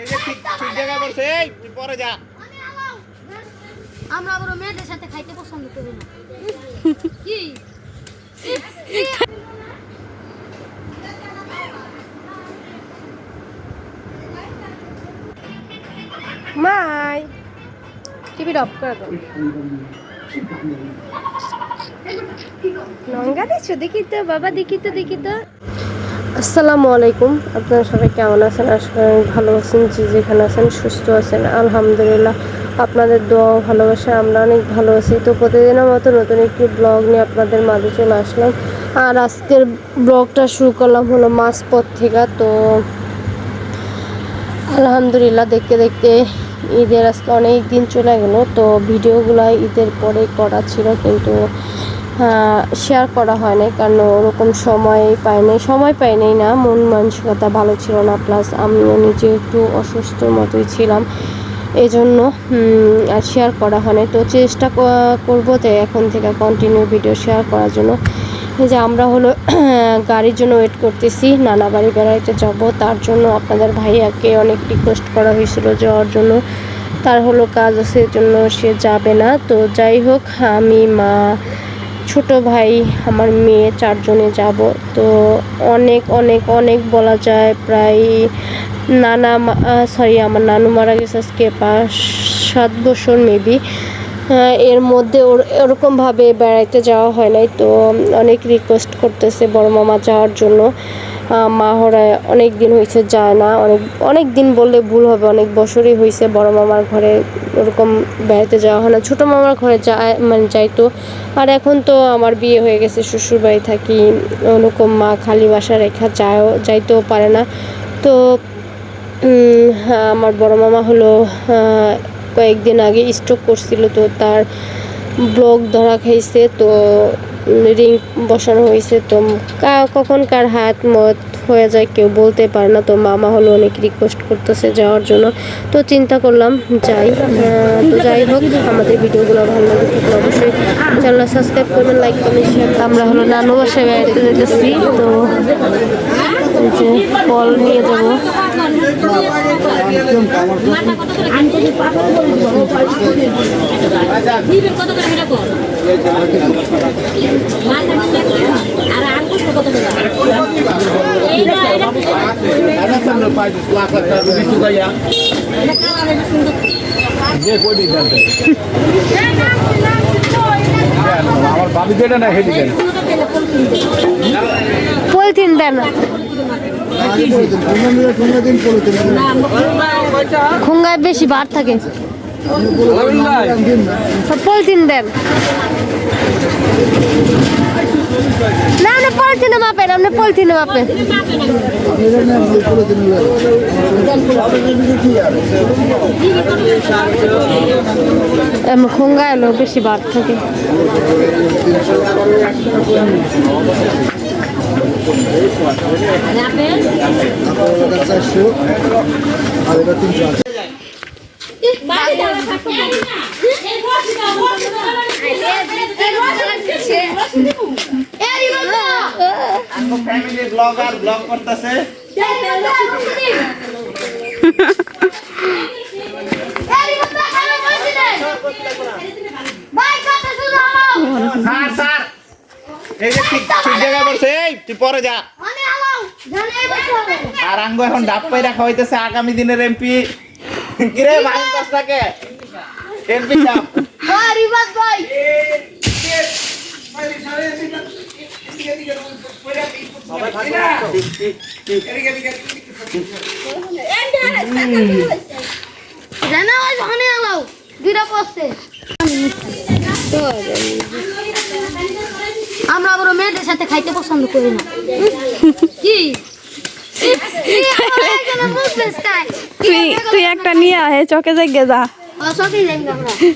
এই যে ঠিক ঠিক জায়গায় বসে এই তুই পরে যা। আমরা আবার মেয়েদের সাথে খাইতে পছন্দ করি না। কি? মাই টিভি অফ করে দাও। লঙ্কা দিচ্ছ দেখি তো বাবা দেখি তো দেখি তো। আসসালামু আলাইকুম। আপনারা সবাই কেমন আছেন? আশা করি ভালো আছেন যে যেখানে আছেন সুস্থ আছেন। আলহামদুলিল্লাহ, আপনাদের দোয়া ভালোবাসা, আমরা অনেক ভালো আছি। তো প্রতিদিনের মতো নতুন একটি ব্লগ নিয়ে আপনাদের মাঝে চলে আসলাম। আর আজকের ব্লগটা শুরু করলাম হলো মাঝপথ থেকে। তো আলহামদুলিল্লাহ, দেখতে দেখতে ঈদের আজকে অনেক দিন চলে গেল। তো ভিডিওগুলো ঈদের পরে করা ছিল, কিন্তু শেয়ার করা হয় নাই, কারণ ওরকম সময় পাই নাই। সময় পাই নাই না, মন মানসিকতা ভালো ছিল না প্লাস আমিও নিজে একটু অসুস্থ মতোই ছিলাম। এই জন্য আর শেয়ার করা হয় নাই। তো চেষ্টা করব তো এখন থেকে কন্টিনিউ ভিডিও শেয়ার করার জন্য। যে আমরা হলো, গাড়ির জন্য ওয়েট করতেছি, নানা বাড়ি বেড়াইতে যাব। তার জন্য আপনাদের ভাইয়াকে অনেক রিকোয়েস্ট করা হয়েছিল যাওয়ার জন্য। তার হলো কাজ আছে জন্য সে যাবে না। তো যাই হোক, আমি, মা ছোট ভাই, আমার মেয়ে, চারজনে যাব। তো অনেক অনেক অনেক বলা যায়, প্রায় নানা সরি আমার নানু মারা গেছে আজকে পাঁচ, সাত বছর মেবি এর মধ্যে ওর এরকমভাবে বেড়াইতে যাওয়া হয় নাই, তো অনেক রিকোয়েস্ট করতেছে বড় মামা যাওয়ার জন্য। মা হরা অনেক দিন হয়েছে যায় না, অনেক অনেক দিন বললে ভুল হবে, অনেক বছরই হয়েছে বড় মামার ঘরে ওরকম বেড়াতে যাওয়া হয় না। ছোটো মামার ঘরে যায় মানে যাইতো। আর এখন তো আমার বিয়ে হয়ে গেছে, শ্বশুর বাড়ি থাকি, ওরকম মা খালি বাসা রেখা যায়ও, যাইতেও পারে না। তো আমার বড় মামা হলো কয়েকদিন আগে স্ট্রোক করছিল, তো তার ব্লক ধরা খাইছে, তো রিং বসানো হয়েছে তো কা- কখন কার হাত মত হয়ে যায় কেউ বলতে পারে না তো মামা হলো অনেক রিকোয়েস্ট করতেছে যাওয়ার জন্য। তো চিন্তা করলাম যাই তো যাই হোক আমাদের ভিডিওগুলো ভালো লাগে থাকলে অবশ্যই চ্যানেল সাবস্ক্রাইব করবেন লাইক কমেন্ট শেয়ার আমরা হলো নানু বাসায় বেড়াতে যেতেছি তো যে ফল নিয়ে যাব। কত করে এটা কর মালটা মালটা আর আঙ্গুর কত করে এইটা এটা আনা লাখ লাখ টাকা বিশু গাইয়া যে কই দিন আমার বাবি যেটা না হেডি দেন পলিথিন দেন খুঙ্গায় বেশি বার থাকে। সব পলিথিন দেন। না না পলিথিনে মাপেন আপনি পলিথিনে মাপেন এমন খুঙ্গা এলো বেশি বার থাকে বসিটা এই বসিটা এই বসিটা আমার ফ্যামিলি ব্লগার ব্লগ করতেছে স্যার স্যার এই যে ঠিক ঠিক জায়গায় বসে এই তুই পরে যা আর আঙ্গ এখন ডাব পাই রাখা হইতেছে আগামী দিনের এমপি কিরে ভাই কাজটাকে এমপি চাপ আমরা আবার মেয়েদের সাথে খাইতে পছন্দ করি না। কি? তুই একটা নিয়ে আহে চকে জাগে যা।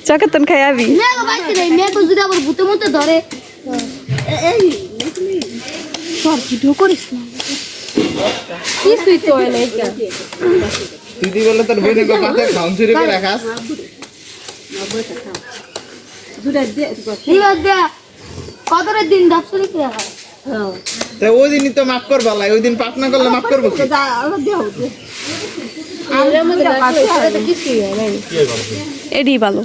চকে তন খাইয়াবি যদি আবার ভূতের মধ্যে ধরে। সব ভিডিও করিস না। কিছুই তো হয় না এটা। দিদি বলে তোর বোনের কথা খাউন চুরি করে রাখাস কতটা দিন ডাব চুরি করে খায় তো ওই দিনই তো মাফ করবা লাই ওই দিন পাপ না করলে মাফ করব হয় নাই এডি ভালো।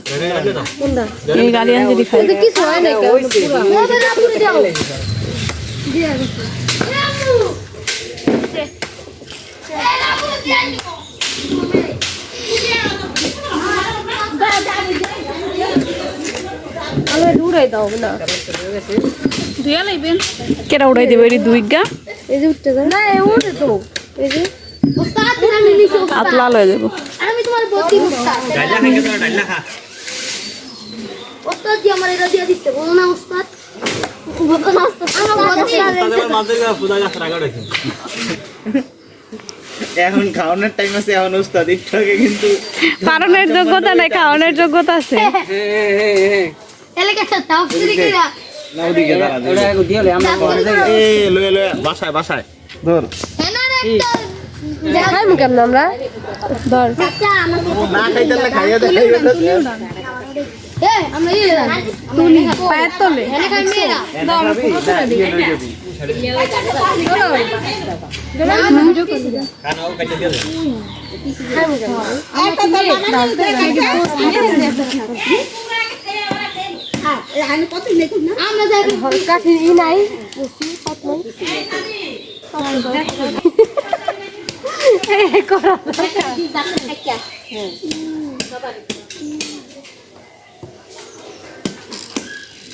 এই কিছু হয় না ওদের দাও আলো দূরাই দাও না ধুয়া লাইবেন কেটা উড়াই দেবে দুই গা এই যে উঠতে না উঠে তো এই যে উস্তাদ আমি যাব তোমার বতি উস্তাদ উস্তাদ কি আমার এটা দিয়ে দিতে বলো না উস্তাদ বলো না উস্তাদ আমার বতি এখন খাওয়ানোর টাইম আছে এখন উস্তাদ একটু আগে কিন্তু পালনের যোগ্যতা নাই খাওয়ানোর যোগ্যতা আছে। লয়ে লয়ে বাসায় বাসায় ধর এনার একটা দেখাই মু কেমন আমরা ধর না খাইতে না খাইয়া দেখাইবে তো এ আমরা ইয়ে তুলি পায়ের তলে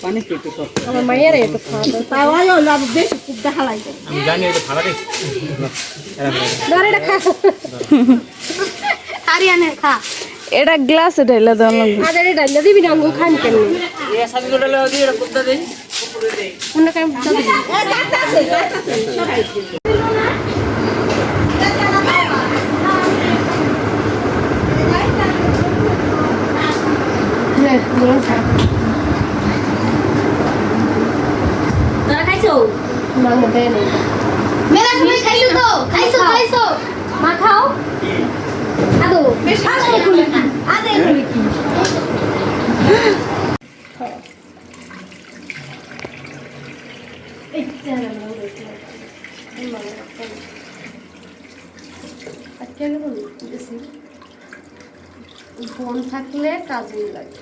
এনে খাই মেয়েরা আমরা যাই কাঠি ই নাই বুঝছি পাত নাই এই করা আমার মায়ের এত খাওয়া ধর এটা খা। আরিয়ানের খা। এটা গ্লাসে ঢেলে দেওয়া লাগবে। আদের এটা ডাইলা দিবি না আঙ্গুল খান কেন? কোনটা কাম দিবি তোরা দেয় তুমি খাইছো তো? খাইছো খাইছো? মা খাও আদো। বেশ আদে খুলে আদে খুলে কি ফোন থাকলে কাজে লাগে।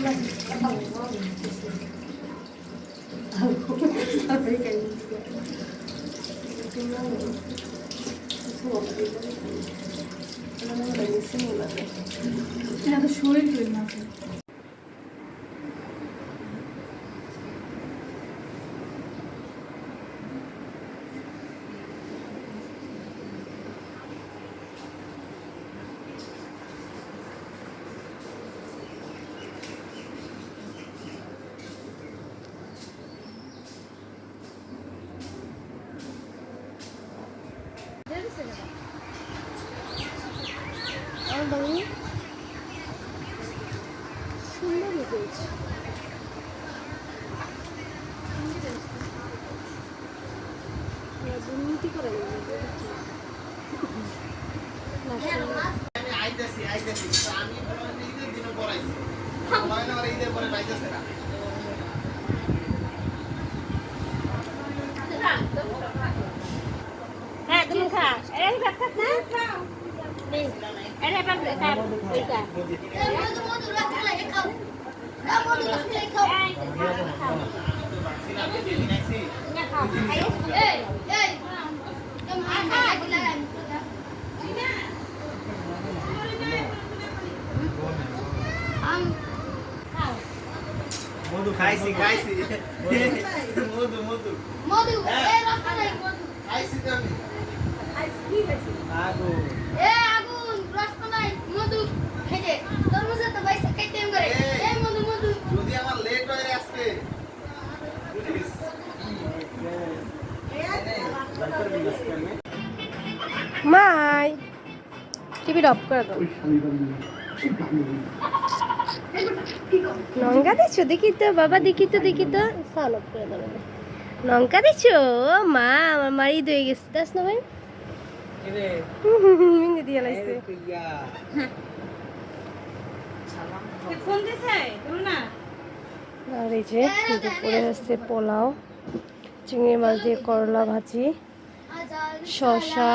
বেশি রাখতে চাই। ঠিক আছে আইতেছি আইতেছি আমি ঈদের দিনে পড়াইছি হয় না ওরা ঈদের পরে পাইতেছে না মধু মধু রাখতে লাগে খাও মধু রাখতে খাও এই খাইছি খাইছি মধু মধু মধু এ রাস্তা নাই মধু খাইছি তো আমি খাইছি কি খাইছি আগুন এ আগুন রাস্তা নাই মধু খেতে তরমুজ তো পয়সা খাইতে এম করে। এ মধু মধু যদি আমার লেট হয়ে আসতে। মাই টিভি অফ করে দাও। লঙ্কা দিচ্ছ দেখি তো বাবা দেখি তো দেখি তো। সাউন্ড অফ করে দাও বাবা। লঙ্কা দিচ্ছ মা আমার মারি দয়ে গেছে। দাস না ভাই? মিঙ্গি দিয়ে লাইছে। আর এই যে দুপুরে হচ্ছে পোলাও চিংড়ি মাছ দিয়ে করলা ভাজি শসা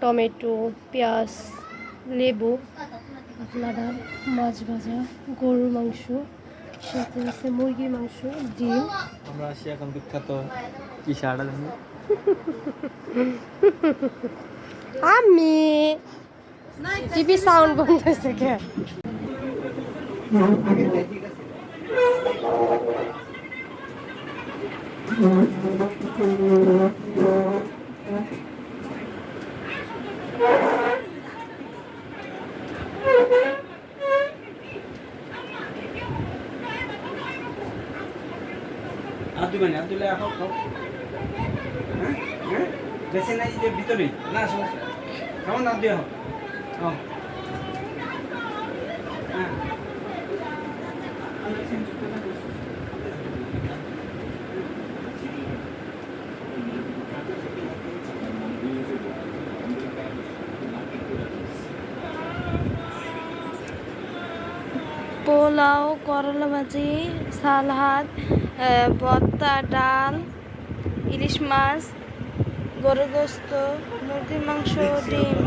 টমেটো পেঁয়াজ লেবু আপনারা মাছ ভাজা গরুর মাংস সাথে আছে মুরগির মাংস ডিম। আমরা আসি এখন বিখ্যাত কি সারা আমি টিভি সাউন্ড বন্ধ হয়েছে কে? হোক হ্যাঁ? হ্যাঁ? বেশি নাই যে ভিতরে। না সমস্যা কেমন আব্দুল হোক হ্যাঁ হ্যাঁ পোলাও করলা ভাজি সালহাত ভর্তা ডাল ইলিশ মাছ গরু গোস্ত মুরগির মাংস ডিম।